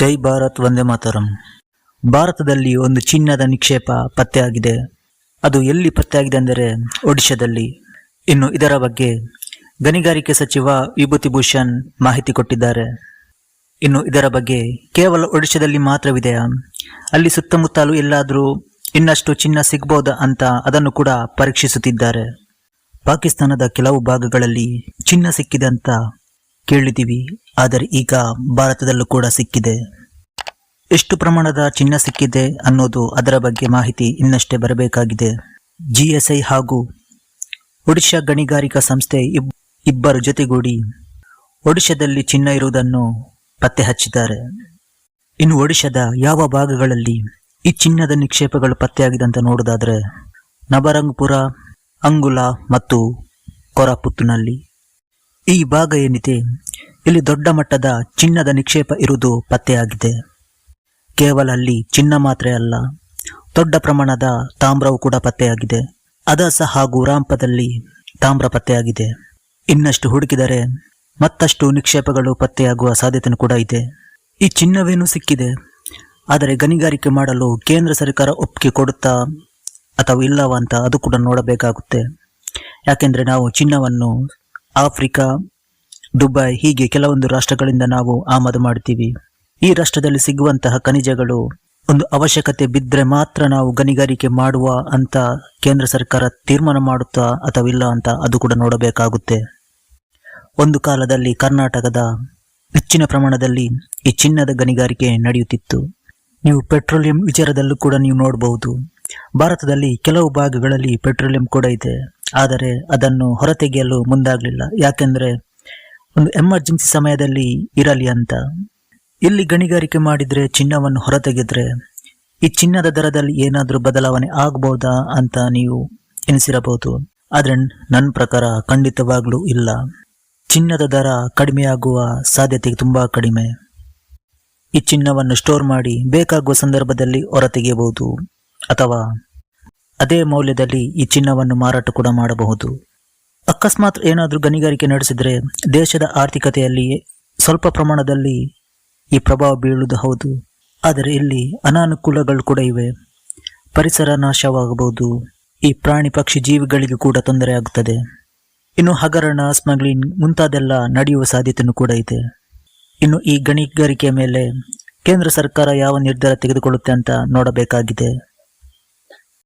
ಜೈ ಭಾರತ್ ವಂದೇ ಮಾತರಂ. ಭಾರತದಲ್ಲಿ ಒಂದು ಚಿನ್ನದ ನಿಕ್ಷೇಪ ಪತ್ತೆಯಾಗಿದೆ. ಅದು ಎಲ್ಲಿ ಪತ್ತೆಯಾಗಿದೆ ಅಂದರೆ ಒಡಿಶಾದಲ್ಲಿ. ಇನ್ನು ಇದರ ಬಗ್ಗೆ ಗಣಿಗಾರಿಕೆ ಸಚಿವ ವಿಭೂತಿ ಭೂಷಣ್ ಮಾಹಿತಿ ಕೊಟ್ಟಿದ್ದಾರೆ. ಇನ್ನು ಇದರ ಬಗ್ಗೆ ಕೇವಲ ಒಡಿಶಾದಲ್ಲಿ ಮಾತ್ರವಿದೆಯಾ? ಅಲ್ಲಿ ಸುತ್ತಮುತ್ತಲೂ ಎಲ್ಲಾದರೂ ಇನ್ನಷ್ಟು ಚಿನ್ನ ಸಿಗ್ಬೋದಾ ಅಂತ ಅದನ್ನು ಕೂಡ ಪರೀಕ್ಷಿಸುತ್ತಿದ್ದಾರೆ. ಪಾಕಿಸ್ತಾನದ ಕೆಲವು ಭಾಗಗಳಲ್ಲಿ ಚಿನ್ನ ಸಿಕ್ಕಿದೆ ಅಂತ ಕೇಳಿದ್ದೀವಿ, ಆದರೆ ಈಗ ಭಾರತದಲ್ಲೂ ಕೂಡ ಸಿಕ್ಕಿದೆ. ಎಷ್ಟು ಪ್ರಮಾಣದ ಚಿನ್ನ ಸಿಕ್ಕಿದೆ ಅನ್ನೋದು ಅದರ ಬಗ್ಗೆ ಮಾಹಿತಿ ಇನ್ನಷ್ಟೇ ಬರಬೇಕಾಗಿದೆ. ಜಿಎಸ್ಐ ಹಾಗೂ ಒಡಿಶಾ ಗಣಿಗಾರಿಕಾ ಸಂಸ್ಥೆ ಇಬ್- ಇಬ್ಬರು ಜೊತೆಗೂಡಿ ಒಡಿಶಾದಲ್ಲಿ ಚಿನ್ನ ಇರುವುದನ್ನು ಪತ್ತೆ ಹಚ್ಚಿದ್ದಾರೆ ಇನ್ನು ಒಡಿಶಾದ ಯಾವ ಭಾಗಗಳಲ್ಲಿ ಈ ಚಿನ್ನದ ನಿಕ್ಷೇಪಗಳು ಪತ್ತೆಯಾಗಿದೆ ಅಂತ ನೋಡೋದಾದರೆ ನಬರಂಗ್ಪುರ, ಅಂಗುಲ ಮತ್ತು ಕೊರಾಪುತ್ತುನಲ್ಲಿ ಈ ಭಾಗ ಏನಿದೆ? ಇಲ್ಲಿ ದೊಡ್ಡ ಮಟ್ಟದ ಚಿನ್ನದ ನಿಕ್ಷೇಪ ಇರುವುದು ಪತ್ತೆಯಾಗಿದೆ. ಕೇವಲ ಅಲ್ಲಿ ಚಿನ್ನ ಮಾತ್ರ ಅಲ್ಲ, ದೊಡ್ಡ ಪ್ರಮಾಣದ ತಾಮ್ರವು ಕೂಡ ಪತ್ತೆಯಾಗಿದೆ. ಅದಾಸ ಹಾಗೂ ರಾಂಪದಲ್ಲಿ ತಾಮ್ರ ಪತ್ತೆಯಾಗಿದೆ. ಇನ್ನಷ್ಟು ಹುಡುಕಿದರೆ ಮತ್ತಷ್ಟು ನಿಕ್ಷೇಪಗಳು ಪತ್ತೆಯಾಗುವ ಸಾಧ್ಯತೆ ಕೂಡ ಇದೆ. ಈ ಚಿನ್ನವೇನು ಸಿಕ್ಕಿದೆ. ಆದರೆ ಗಣಿಗಾರಿಕೆ ಮಾಡಲು ಕೇಂದ್ರ ಸರ್ಕಾರ ಒಪ್ಪಿಗೆ ಕೊಡುತ್ತಾ ಅಥವಾ ಇಲ್ಲವಾ ಅಂತ ಅದು ಕೂಡ ನೋಡಬೇಕಾಗುತ್ತೆ. ಯಾಕೆಂದರೆ ನಾವು ಚಿನ್ನವನ್ನು ಆಫ್ರಿಕಾ, ದುಬೈ ಹೀಗೆ ಕೆಲವೊಂದು ರಾಷ್ಟ್ರಗಳಿಂದ ನಾವು ಆಮದು ಮಾಡ್ತೀವಿ ಈ ರಾಷ್ಟ್ರದಲ್ಲಿ ಸಿಗುವಂತಹ ಖನಿಜಗಳು ಒಂದು ಅವಶ್ಯಕತೆ ಬಿದ್ದರೆ ಮಾತ್ರ ನಾವು ಗಣಿಗಾರಿಕೆ ಮಾಡುವ ಅಂತ ಕೇಂದ್ರ ಸರ್ಕಾರ ತೀರ್ಮಾನ ಮಾಡುತ್ತಾ ಅಥವಾ ಇಲ್ಲ ಅಂತ ಅದು ಕೂಡ ನೋಡಬೇಕಾಗುತ್ತೆ. ಒಂದು ಕಾಲದಲ್ಲಿ ಕರ್ನಾಟಕದ ಹೆಚ್ಚಿನ ಪ್ರಮಾಣದಲ್ಲಿ ಈ ಚಿನ್ನದ ಗಣಿಗಾರಿಕೆ ನಡೆಯುತ್ತಿತ್ತು. ನೀವು ಪೆಟ್ರೋಲಿಯಂ ವಿಚಾರದಲ್ಲೂ ಕೂಡ ನೀವು ನೋಡಬಹುದು. ಭಾರತದಲ್ಲಿ ಕೆಲವು ಭಾಗಗಳಲ್ಲಿ ಪೆಟ್ರೋಲಿಯಂ ಕೂಡ ಇದೆ. ಆದರೆ ಅದನ್ನು ಹೊರತೆಗೆಯಲು ಮುಂದಾಗಲಿಲ್ಲ. ಯಾಕೆಂದರೆ ಒಂದು ಎಮರ್ಜೆನ್ಸಿ ಸಮಯದಲ್ಲಿ ಇರಲಿ ಅಂತ. ಇಲ್ಲಿ ಗಣಿಗಾರಿಕೆ ಮಾಡಿದರೆ ಚಿನ್ನವನ್ನು ಹೊರತೆಗೆದ್ರೆ ಈ ಚಿನ್ನದ ದರದಲ್ಲಿ ಏನಾದರೂ ಬದಲಾವಣೆ ಆಗ್ಬೋದಾ ಅಂತ ನೀವು ಎನಿಸಿರಬಹುದು ಆದರೆ ನನ್ನ ಪ್ರಕಾರ ಖಂಡಿತವಾಗ್ಲೂ ಇಲ್ಲ. ಚಿನ್ನದ ದರ ಕಡಿಮೆಯಾಗುವ ಸಾಧ್ಯತೆ ತುಂಬಾ ಕಡಿಮೆ. ಈ ಚಿನ್ನವನ್ನು ಸ್ಟೋರ್ ಮಾಡಿ ಬೇಕಾಗುವ ಸಂದರ್ಭದಲ್ಲಿ ಹೊರತೆಗೆಯಬಹುದು. ಅಥವಾ ಅದೇ ಮೌಲ್ಯದಲ್ಲಿ ಈ ಚಿನ್ನವನ್ನು ಮಾರಾಟ ಕೂಡ ಮಾಡಬಹುದು. ಅಕಸ್ಮಾತ್ ಏನಾದರೂ ಗಣಿಗಾರಿಕೆ ನಡೆಸಿದರೆ ದೇಶದ ಆರ್ಥಿಕತೆಯಲ್ಲಿ ಸ್ವಲ್ಪ ಪ್ರಮಾಣದಲ್ಲಿ ಈ ಪ್ರಭಾವ ಬೀಳುವುದು ಹೌದು. ಆದರೆ ಇಲ್ಲಿ ಅನಾನುಕೂಲಗಳು ಕೂಡ ಇವೆ. ಪರಿಸರ ನಾಶವಾಗಬಹುದು. ಈ ಪ್ರಾಣಿ ಪಕ್ಷಿ ಜೀವಿಗಳಿಗೆ ಕೂಡ ತೊಂದರೆ ಆಗುತ್ತದೆ ಇನ್ನು ಹಗರಣ, ಸ್ಮಗ್ಲಿಂಗ್ ಮುಂತಾದೆಲ್ಲ ನಡೆಯುವ ಸಾಧ್ಯತೆಯೂ ಕೂಡ ಇದೆ. ಇನ್ನು ಈ ಗಣಿಗಾರಿಕೆಯ ಮೇಲೆ ಕೇಂದ್ರ ಸರ್ಕಾರ ಯಾವ ನಿರ್ಧಾರ ತೆಗೆದುಕೊಳ್ಳುತ್ತೆ ಅಂತ ನೋಡಬೇಕಾಗಿದೆ.